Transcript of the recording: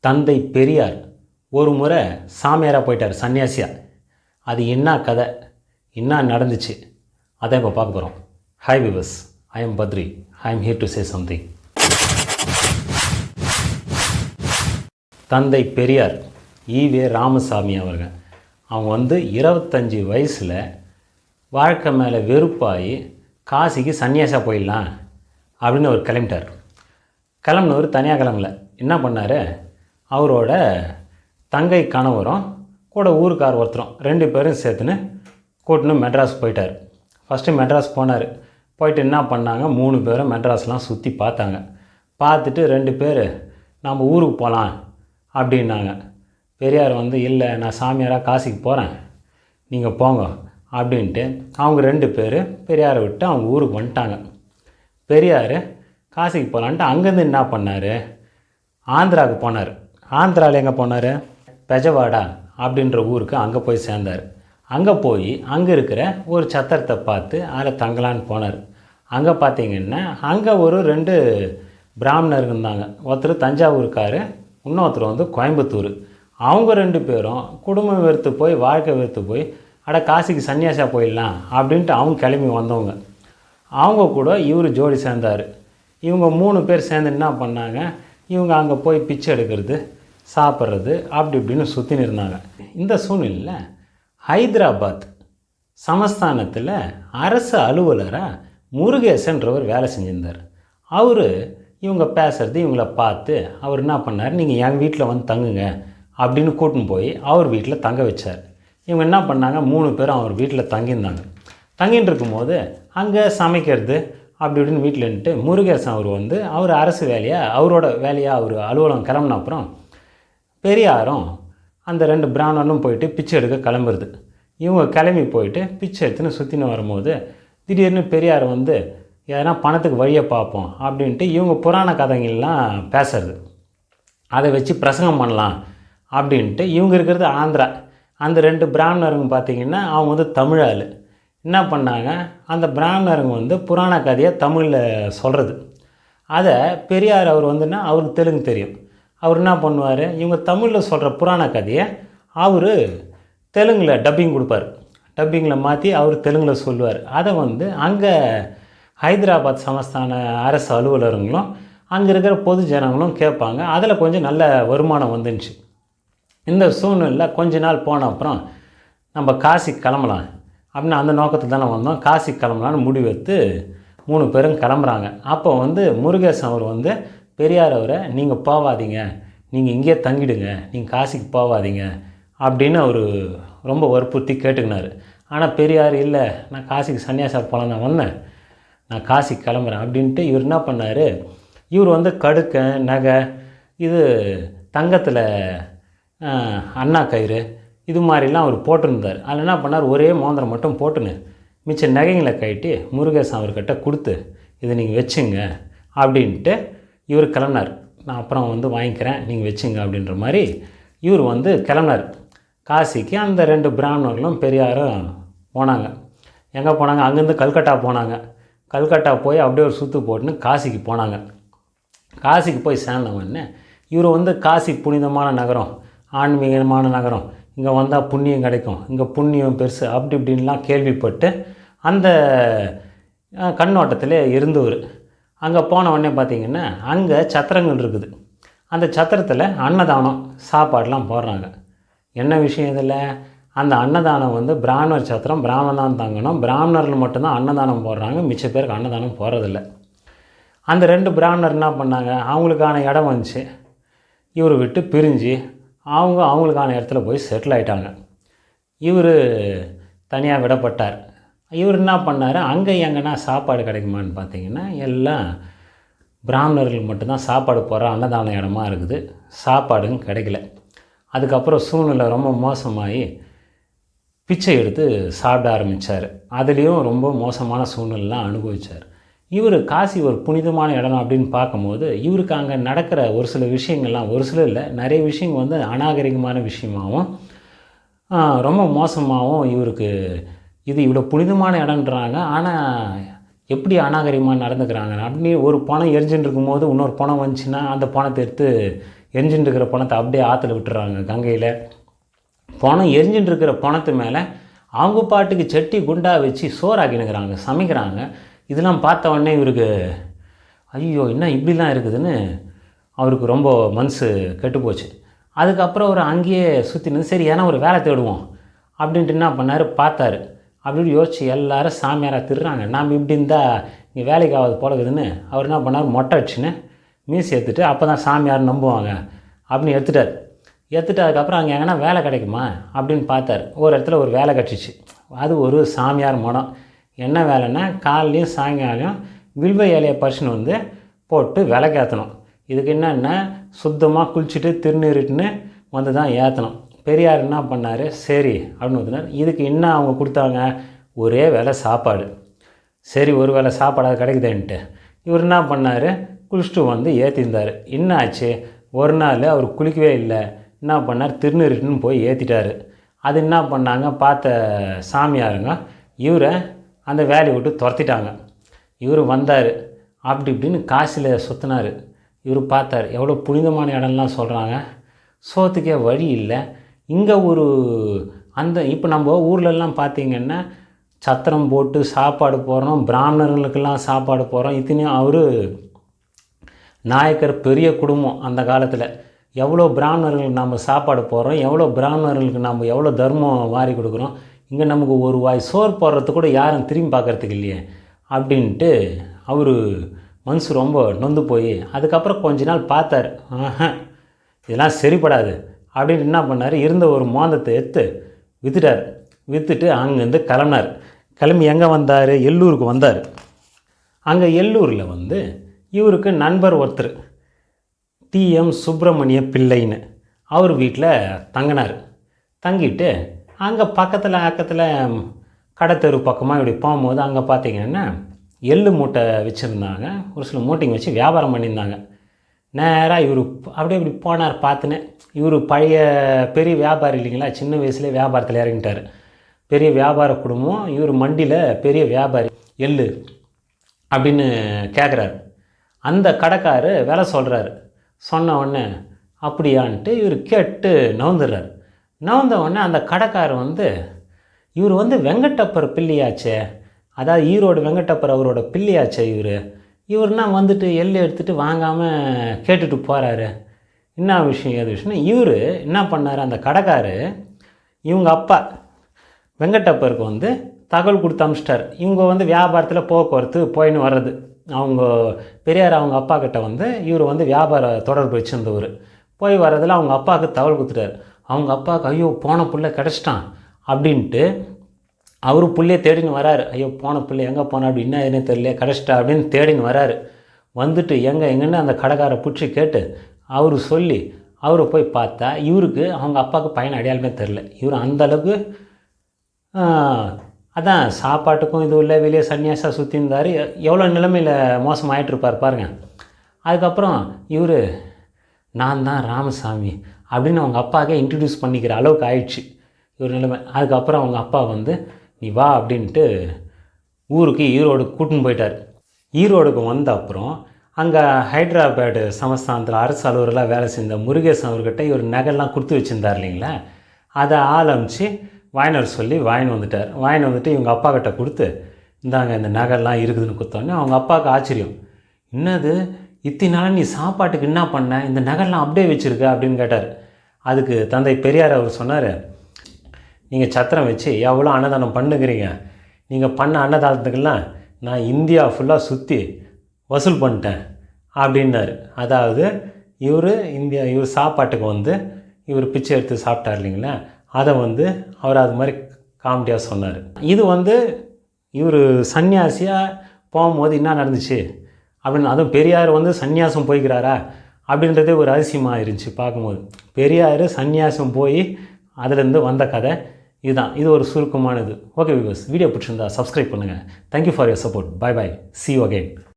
தந்தை பெரியார் ஒரு முறை சாமியாராக போயிட்டார் சன்னியாசியா அது என்ன கதை என்ன நடந்துச்சு அதான் இப்போ பார்க்க போகிறோம் hi viewers I am Badri I am here to say something தந்தை பெரியார் ஈவே ராமசாமி அவர்கள் அவங்க வந்து இருபத்தஞ்சி வயசில் வாழ்க்கை மேலே வெறுப்பாகி காசிக்கு சன்னியாசா போயிடலாம் அப்படின்னு அவர் கிளம்பிட்டார். கிளம்புனவர் தனியாக கிளம்பல. என்ன பண்ணார்? அவரோட தங்கை கணவரும் கூட ஊருக்கார் ஒருத்தரும் ரெண்டு பேரும் சேர்த்துன்னு கூட்டின்னு மெட்ராஸ் போயிட்டார். ஃபஸ்ட்டு மெட்ராஸ் போனார். போயிட்டு என்ன பண்ணாங்க? மூணு பேரும் மெட்ராஸ்லாம் சுற்றி பார்த்தாங்க. பார்த்துட்டு ரெண்டு பேர் நம்ம ஊருக்கு போகலாம் அப்படின்னாங்க. பெரியார் வந்து இல்லை நான் சாமியாராக காசிக்கு போகிறேன் நீங்கள் போங்க அப்படின்ட்டு அவங்க ரெண்டு பேர் பெரியாரை விட்டு அவங்க ஊருக்கு வந்துட்டாங்க. பெரியார் காசிக்கு போகலான்ட்டு அங்கேருந்து என்ன பண்ணார்? ஆந்திராவுக்கு போனார். ஆந்திராவில் எங்கே போனார்? பெஜவாடா அப்படின்ற ஊருக்கு அங்கே போய் சேர்ந்தார். அங்கே போய் அங்கே இருக்கிற ஒரு சத்திரத்தை பார்த்து அதில் தங்கலான்னு போனார். அங்கே பார்த்தீங்கன்னா அங்கே ஒரு ரெண்டு பிராமணர் இருந்தாங்க. ஒருத்தர் தஞ்சாவூருக்கார் இன்னொருத்தர் வந்து கோயம்புத்தூர். அவங்க ரெண்டு பேரும் குடும்பம் வெறுத்து போய் வாழ்க்கை வெறுத்து போய் அட காசிக்கு சன்னியாசா போயிடலாம் அப்படின்ட்டு அவங்க கிளம்பி வந்தவங்க. அவங்க கூட இவர் ஜோடி சேர்ந்தார். இவங்க மூணு பேர் சேர்ந்து என்ன பண்ணாங்க? இவங்க அங்கே போய் பிச்சை எடுக்கிறது சாப்பிட்றது அப்படி இப்படின்னு சுற்றின்னு இருந்தாங்க. இந்த சூழ்நிலையில் ஹைதராபாத் சமஸ்தானத்தில் அரசு அலுவலராக முருகேசன்றவர் வேலை செஞ்சிருந்தார். அவர் இவங்க பேசுறது இவங்கள பார்த்து அவர் என்ன பண்ணார் நீங்கள் என் வீட்டில் வந்து தங்குங்க அப்படின்னு கூட்டின்னு போய் அவர் வீட்டில் தங்க வச்சார். இவங்க என்ன பண்ணாங்க மூணு பேரும் அவர் வீட்டில் தங்கியிருந்தாங்க. தங்கின்னு இருக்கும்போது அங்கே சமைக்கிறது அப்படி இப்படின்னு வீட்டில் இருந்துட்டு முருகேசன் அவர் வந்து அவர் அரசு வேலையாக அவரோட வேலையாக அவர் அலுவலகம் கிளம்புன அப்புறம் பெரியாரும் அந்த ரெண்டு பிராமணனும் போயிட்டு பிச்சை எடுக்க கிளம்புறது. இவங்க கிளம்பி போயிட்டு பிச்சை எடுத்துன்னு சுற்றின்னு வரும்போது திடீர்னு பெரியார் வந்து எதனா பணத்துக்கு வழியை பார்ப்போம் அப்படின்ட்டு இவங்க புராண கதைங்கள்லாம் பேசுறது. அதை வச்சு பிரசங்கம் பண்ணலாம் அப்படின்ட்டு இவங்க இருக்கிறது ஆந்திரா. அந்த ரெண்டு பிராமணருங்க பார்த்திங்கன்னா அவங்க வந்து தமிழ் ஆள். என்ன பண்ணாங்க? அந்த பிராமணருங்க வந்து புராண கதையை தமிழில் சொல்கிறது அதை பெரியார் அவர் வந்துன்னா அவருக்கு தெலுங்கு தெரியும். அவர் என்ன பண்ணுவார்? இவங்க தமிழில் சொல்கிற புராண கதையை அவர் தெலுங்கில் டப்பிங் கொடுப்பார். டப்பிங்கில் மாற்றி அவர் தெலுங்கில் சொல்லுவார். அதை வந்து அங்கே ஹைதராபாத் சமஸ்தான அரசு அலுவலருங்களும் அங்கே இருக்கிற பொது ஜனங்களும் கேட்பாங்க. அதில் கொஞ்சம் நல்ல வருமானம் வந்துருந்துச்சு இந்த சூழ்நிலை கொஞ்ச நாள் போன அப்புறம் நம்ம காசிக்கு கிளம்பலாம் அப்படின்னு அந்த நோக்கத்தில் தானே வந்தோம். காசிக்கு கிளம்பலான்னு முடிவெடுத்து மூணு பேரும் கிளம்புறாங்க. அப்போ வந்து முருகேசன் அவர் வந்து பெரியார் அவரை நீங்கள் போவாதீங்க. நீங்கள் இங்கேயே தங்கிடுங்க. நீங்கள் காசிக்கு போவாதீங்க. அப்படின்னு அவர் ரொம்ப வற்புறுத்தி கேட்டுக்கினார். ஆனால் பெரியார் இல்லை. நான் காசிக்கு சன்னியாசா போகலாம் நான் வந்தேன். நான் காசிக்கு கிளம்புறேன். அப்படின்ட்டு இவர் என்ன பண்ணார்? இவர் வந்து கடுக்க நகை இது தங்கத்தில் அண்ணா கயிறு இது மாதிரிலாம் அவர் போட்டிருந்தார். அதில் என்ன பண்ணார்? ஒரே மோந்திரம் மட்டும் போட்டுன்னு மிச்ச நகைங்களை கட்டி முருகேசன் அவர்கிட்ட கொடுத்து இதை நீங்கள் வச்சுங்க. அப்படின்ட்டு இவர் கிளம்பினார். நான் அப்புறம் வந்து வாங்கிக்கிறேன் நீங்கள் வச்சுங்க அப்படின்ற மாதிரி இவர் வந்து கிளம்பினார். காசிக்கு அந்த ரெண்டு பிராமணர்களும் பெரியாரும் போனாங்க. எங்கே போனாங்க? அங்கேருந்து கல்கட்டா போனாங்க. கல்கட்டா போய் அப்படியே ஒரு சுற்று போட்டுன்னு காசிக்கு போனாங்க. காசிக்கு போய் சேர்ந்தவொடனே இவர் வந்து காசி புனிதமான நகரம் ஆன்மீகமான நகரம். இங்கே வந்தால் புண்ணியம் கிடைக்கும். இங்கே புண்ணியம் பெருசு அப்படி இப்படின்லாம் கேள்விப்பட்டு அந்த கண்ணோட்டத்தில் கண்ணோட்டத்திலே இருந்தவர். அங்கே போன உடனே பார்த்தீங்கன்னா அங்கே சத்திரங்கள் இருக்குது. அந்த சத்திரத்தில் அன்னதானம் சாப்பாடெலாம் போடுறாங்க. என்ன விஷயம் இதில்? அந்த அன்னதானம் வந்து பிராமணர் சத்திரம் பிராமணன் தான் தங்கணும். பிராமணர்கள் மட்டும்தான் அன்னதானம் போடுறாங்க. மிச்ச பேருக்கு அன்னதானம் போடுறதில்ல. அந்த ரெண்டு பிராமணர் என்ன பண்ணாங்க? அவங்களுக்கான இடம் வந்துச்சு. இவரை விட்டு பிரிஞ்சு அவங்க அவங்களுக்கான இடத்துல போய் செட்டில் ஆகிட்டாங்க இவர் தனியாக விடப்பட்டார். இவர் என்ன பண்ணார்? அங்கே எங்கன்னா சாப்பாடு கிடைக்குமான்னு பார்த்தீங்கன்னா எல்லாம் பிராமணர்கள் மட்டும்தான் சாப்பாடு போகிற அன்னதான இடமா இருக்குது. சாப்பாடும் கிடைக்கல. அதுக்கப்புறம் சூழ்நிலை ரொம்ப மோசமாகி பிச்சை எடுத்து சாப்பிட ஆரம்பித்தார் அதுலேயும் ரொம்ப மோசமான சூழ்நிலைலாம் அனுபவித்தார் இவர் காசி ஒரு புனிதமான இடம் அப்படின்னு பார்க்கும்போது இவருக்கு அங்கே நடக்கிற ஒரு சில விஷயங்கள்லாம் ஒரு சில இல்லை நிறைய விஷயங்கள் வந்து அநாகரிகமான விஷயமாகவும் ரொம்ப மோசமாகவும் இவருக்கு இது இவ்வளோ புனிதமான இடம்ன்றாங்க. ஆனால் எப்படி அநாகரிகமாக நடந்துக்கிறாங்க? அப்படின்னு ஒரு பணம் எரிஞ்சுட்டு இருக்கும்போது இன்னொரு பணம் வந்துச்சுன்னா அந்த பணத்தை எடுத்து எரிஞ்சுட்டு இருக்கிற பணத்தை அப்படியே ஆற்றுல விட்டுறாங்க கங்கையில். பணம் எரிஞ்சுட்டு இருக்கிற பணத்து மேலே அவங்க பாட்டுக்கு செட்டி குண்டா வச்சு சோறாக்கினுக்கிறாங்க சமைக்கிறாங்க. இதெல்லாம் பார்த்த உடனே இவருக்கு ஐயோ என்ன இப்படிலாம் இருக்குதுன்னு? அவருக்கு ரொம்ப மனசு கெட்டு போச்சு அதுக்கப்புறம் அவர் அங்கேயே சுற்றினது சரி ஏன்னா ஒரு வேலை தேடுவோம். அப்படின்ட்டு என்ன பண்ணார்? பார்த்தாரு. அப்படின்னு யோசிச்சு எல்லாரும் சாமியாராக திருறாங்க நாம் இப்படி இருந்தால் இங்கே வேலைக்கு ஆகாது போலகுதுன்னு அவர் என்ன பண்ணார்? மொட்டை அடிச்சுன்னு மீசி எடுத்துட்டு அப்போ தான் சாமியார் நம்புவாங்க அப்படின்னு எடுத்துட்டார். எடுத்துட்டு அதுக்கப்புறம் அங்கே எங்கன்னா வேலை கிடைக்குமா அப்படின்னு பார்த்தார். ஒரு இடத்துல ஒரு வேலை கிடச்சிச்சு. அது ஒரு சாமியார் மடம். என்ன வேலைன்னா காலையும் சாயங்காலம் வில்வ இலையை பறிச்சுன்னு வந்து போட்டு விளக்கேற்றணும் இதுக்கு என்னென்னா சுத்தமாக குளிச்சுட்டு திருநீருட்டுன்னு வந்து தான் ஏற்றணும் பெரியார் என்ன பண்ணார்? சரி அப்படின்னு இதுக்கு என்ன அவங்க கொடுத்தாங்க? ஒரே வேலை சாப்பாடு. சரி ஒரு வேளை சாப்பாடாக கிடைக்குதேன்ட்டு. இவர் என்ன பண்ணார்? குளிச்சுட்டு வந்து ஏற்றிருந்தார் என்ன ஆச்சு? ஒரு நாள் அவர் குளிக்கவே இல்லை. என்ன பண்ணார்? திருநீருட்டுன்னு போய் ஏற்றிட்டார் அது என்ன பண்ணாங்க? பார்த்த சாமியாருங்க இவரை அந்த வேலையை விட்டு துரத்திட்டாங்க. இவர் வந்தார். அப்படி இப்படின்னு காசில் சுற்றினார் இவர் பார்த்தார். எவ்வளோ புனிதமான இடம்லாம் சொல்கிறாங்க சோத்துக்கே வழி இல்லை. இங்கே ஒரு அந்த இப்போ நம்ம ஊர்லெல்லாம் பார்த்தீங்கன்னா சத்திரம் போட்டு சாப்பாடு போடுறோம் பிராமணர்களுக்கெல்லாம் சாப்பாடு போகிறோம் இத்தனையும் அவர் நாயக்கர் பெரிய குடும்பம் அந்த காலத்தில். எவ்வளோ பிராமணர்களுக்கு நம்ம சாப்பாடு போடுறோம் எவ்வளோ பிராமணர்களுக்கு நம்ம எவ்வளோ தர்மம் வாரி கொடுக்குறோம். இங்கே நமக்கு ஒரு வாய் சோறு போடுறதுக்கு கூட யாரும் திரும்பி பார்க்கறதுக்கு இல்லையே அப்படின்ட்டு அவர் மனசு ரொம்ப நொந்து போய் அதுக்கப்புறம் கொஞ்ச நாள் பார்த்தார். ஆஹா இதெல்லாம் சரிப்படாது. அப்படின்னு என்ன பண்ணார்? இருந்த ஒரு மாந்தத்தை எடுத்து விற்றுட்டார் விற்றுட்டு அங்கேருந்து கிளம்பினார். கிளம்பி எங்கே வந்தார்? எல்லூருக்கு வந்தார். அங்கே எல்லூரில் வந்து இவருக்கு நண்பர் ஒருத்தர் டிஎம் சுப்பிரமணிய பிள்ளைன்னு. அவர் வீட்டில் தங்கினார். தங்கிட்டு அங்கே பக்கத்தில் அக்கத்தில் கடைத்தெரு பக்கமாக இப்படி போகும்போது அங்கே பார்த்தீங்கன்னா எள்ளு மூட்டை வச்சுருந்தாங்க. ஒரு சில மூட்டைங்க வச்சு வியாபாரம் பண்ணியிருந்தாங்க. நேராக இவர் அப்படியே இப்படி போனார் பார்த்துன்னு இவர் பழைய பெரிய வியாபாரி இல்லைங்களா? சின்ன வயசுலேயே வியாபாரத்தில் இறங்கிட்டார். பெரிய வியாபார குடும்பம். இவர் மண்டியில் பெரிய வியாபாரி எள்ளு அப்படின்னு கேட்குறாரு அந்த கடைக்காரு வேலை சொல்கிறாரு சொன்ன உடனே அப்படியான்ட்டு இவர் கேட்டு நவுந்துடுறார் நவுந்த உடனே அந்த கடைக்காரர் வந்து இவர் வந்து வெங்கடப்பர் பிள்ளையாச்சே. அதாவது ஈரோடு வெங்கடப்பர் அவரோட பிள்ளையாச்சே இவர். இவர்னா வந்துட்டு எள்ளு எடுத்துகிட்டு வாங்காமல் கேட்டுட்டு போகிறாரு என்ன விஷயம் ஏது விஷயம்னா இவர் என்ன பண்ணார்? அந்த கடைக்காரு இவங்க அப்பா வெங்கடப்பருக்கு வந்து தகவல் கொடுத்து அமிச்சிட்டார். இவங்க வந்து வியாபாரத்தில் போக்குவரத்து போயின்னு வர்றது. அவங்க பெரியார் அவங்க அப்பா கிட்ட வந்து இவர் வந்து வியாபார தொடர்பு வச்சுருந்தவர். போய் வர்றதில் அவங்க அப்பாவுக்கு தகவல் கொடுத்துட்டார். அவங்க அப்பாவுக்கு ஐயோ போன புள்ள கிடச்சிட்டான் அப்படின்ட்டு அவர் பிள்ளையை தேடின்னு வராரு. ஐயோ போன பிள்ளை எங்கே போனா? அப்படி என்ன என்ன தெரியல கிடச்சிட்டா அப்படின்னு தேடின்னு வராரு. வந்துட்டு எங்கே எங்கன்னு அந்த கடைக்காரை பிடிச்சி கேட்டு அவர் சொல்லி அவரை போய் பார்த்தா இவருக்கு அவங்க அப்பாவுக்கு பையன் அடையாளமே தெரில இவர் அந்தளவுக்கு அதான் சாப்பாட்டுக்கும் இது இல்லை வெளியே சன்னியாசாக சுற்றி இருந்தார். எவ்வளோ நிலைமையில் மோசமாயிட்டு பாருங்கள் அதுக்கப்புறம் இவர் நான் தான் ராமசாமி அப்படின்னு அவங்க அப்பாவுக்கே இன்ட்ரடியூஸ் பண்ணிக்கிற அளவுக்கு ஆயிடுச்சு. இவர் நிலைமை. அதுக்கப்புறம் அவங்க அப்பா வந்து நீ வா அப்படின்ட்டு ஊருக்கு ஈரோடு கூட்டின்னு போயிட்டார். ஈரோடுக்கு வந்த அப்புறம் அங்கே ஹைதராபாடு சமஸ்தானத்தில் அரசு அலுவலராக வேலை செஞ்ச முருகேசன் அவர்கிட்ட இவர் நகைலாம் கொடுத்து வச்சுருந்தார் இல்லைங்களா? அதை ஆரம்பித்து வாயினர் சொல்லி வாங்கின்னு வந்துட்டார். வாயின் வந்துட்டு இவங்க அப்பா கிட்ட கொடுத்து இந்தாங்க இந்த நகைலாம் இருக்குதுன்னு கொடுத்தோன்னே அவங்க அப்பாவுக்கு ஆச்சரியம். என்னது? இத்தினால நீ சாப்பாட்டுக்கு என்ன பண்ண? இந்த நகைலாம் அப்படியே வச்சுருக்க? அப்படின்னு கேட்டார். அதுக்கு தந்தை பெரியார் அவர் சொன்னார் நீங்கள் சத்திரம் வச்சு எவ்வளோ அன்னதானம் பண்ணுகிறீங்க? நீங்கள் பண்ண அன்னதானத்துக்கெல்லாம் நான் இந்தியா ஃபுல்லாக சுற்றி வசூல் பண்ணிட்டேன் அப்படின்னாரு. அதாவது இவர் இந்தியா இவர் சாப்பாட்டுக்கு வந்து இவர் பிச்சை எடுத்து சாப்பிட்டார் இல்லைங்களா? அதை வந்து அவர் அது மாதிரி காமெடியாக சொன்னார். இது வந்து இவர் சன்னியாசியாக போகும்போது என்ன நடந்துச்சு? அப்படின்னு அதுவும் பெரியார் வந்து சன்னியாசம் போய்க்கிறாரா? அப்படின்றதே ஒரு அதிசயமாக இருந்துச்சு பார்க்கும்போது. பெரியார் சன்னியாசம் போய் அதுலேருந்து வந்த கதை. இதுதான். இது ஒரு சுருக்கமானது. ஓகே விவர்ஸ் வீடியோ பிடிச்சிருந்தா சப்ஸ்கிரைப் பண்ணுங்கள் thank you for your support bye bye see you again